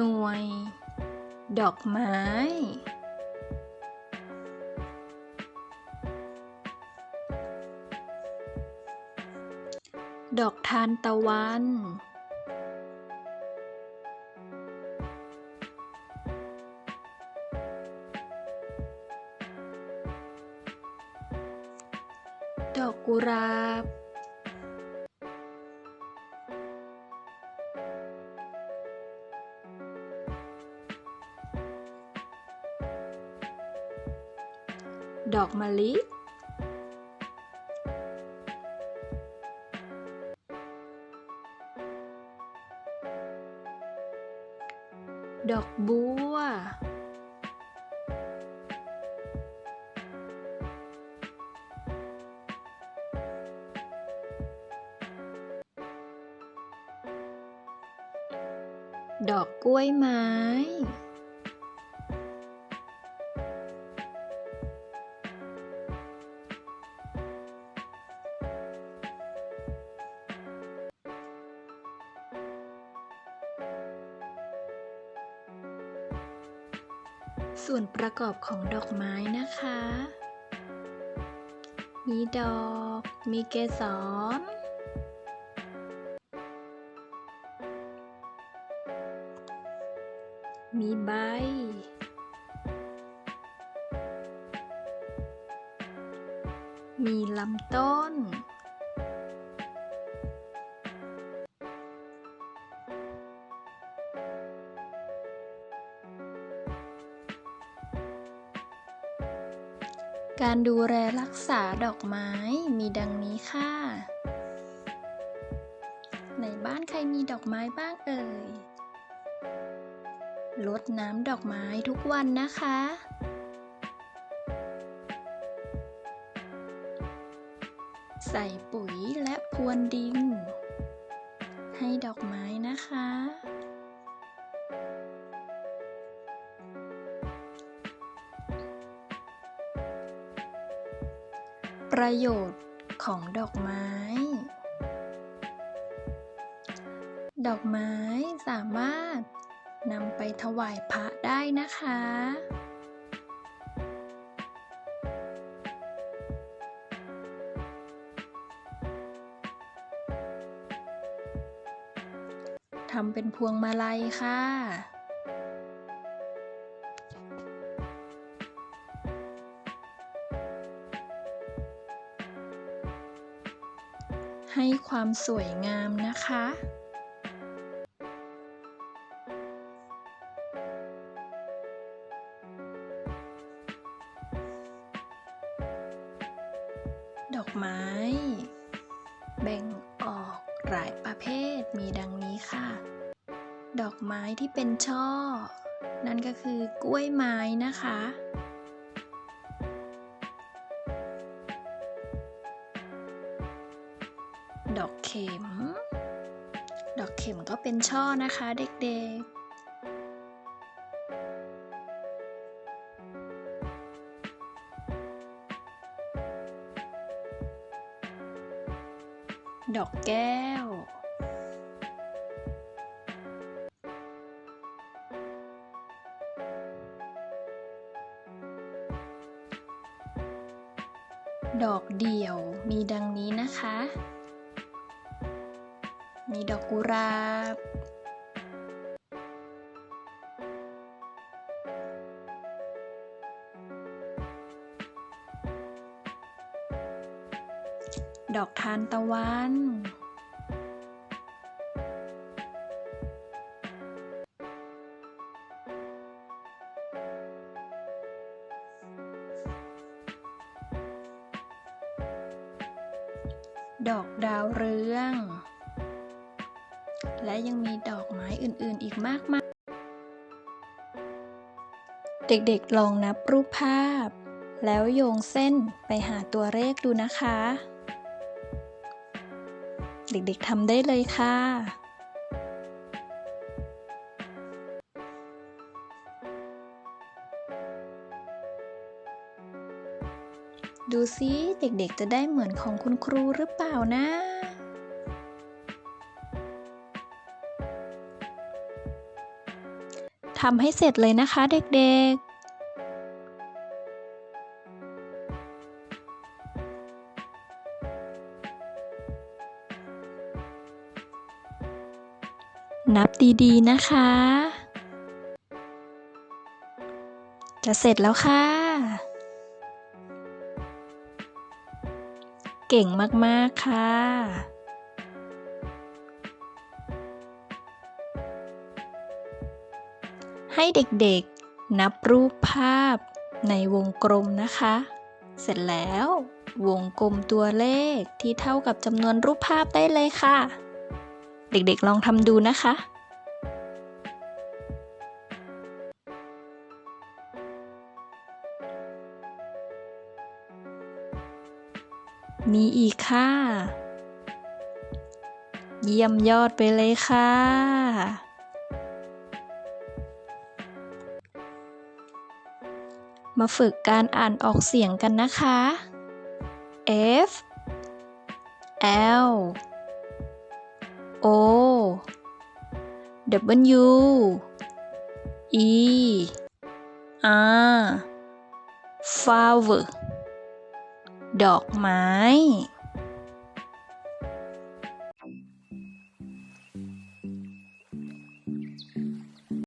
หน่วย ดอกไม้ ดอกทานตะวัน ดอกกุหลาบ ดอกมะลิ ดอกบัว ดอกกล้วยไม้ ส่วนประกอบของดอกไม้นะคะ มีดอก มีเกสร มีใบ มีลำต้น การดูแลรักษาดอกไม้มีดังนี้ค่ะ ในบ้านใครมีดอกไม้บ้างเอ่ยรดน้ำดอกไม้ทุกวันนะคะ ใส่ปุ๋ยและพรวนดิน ให้ดอกไม้นะคะ ประโยชน์ของดอกไม้ ดอกไม้สามารถนำไปถวายพระได้นะคะ ทำเป็นพวงมาลัยค่ะ ให้ความสวยงามนะคะ ดอกไม้ แบ่งออกหลายประเภทมีดังนี้ค่ะ ดอกไม้ที่เป็นช่อ นั่นก็คือกล้วยไม้นะคะ ดอกเข็ม ดอกเข็มก็เป็นช่อนะคะเด็กๆดอกแก้ว ดอกเดี่ยวมีดังนี้นะคะ มีดอกกุหลาบดอกทานตะวัน ดอกดาวเรือง และยังมีดอกไม้อื่นๆอีกมากมาย เด็กๆลองนับรูปภาพ แล้วโยงเส้นไปหาตัวเลขดูนะคะ เด็กๆทำได้เลยค่ะดูซิเด็กๆจะได้เหมือนของคุณครูหรือเปล่านะ ทำให้เสร็จเลยนะคะเด็กๆนับดีๆ นะคะ จะเสร็จแล้วค่ะ เก่งมาก ๆ ค่ะ ให้เด็กๆ นับรูปภาพในวงกลมนะคะ เสร็จแล้ววงกลมตัวเลขที่เท่ากับจำนวนรูปภาพได้เลยค่ะ เด็กๆลองทำดูนะคะ มีอีกค่ะ เยี่ยมยอดไปเลยค่ะ มาฝึกการอ่านออกเสียงกันนะคะ F L O W E R flower ดอกไม้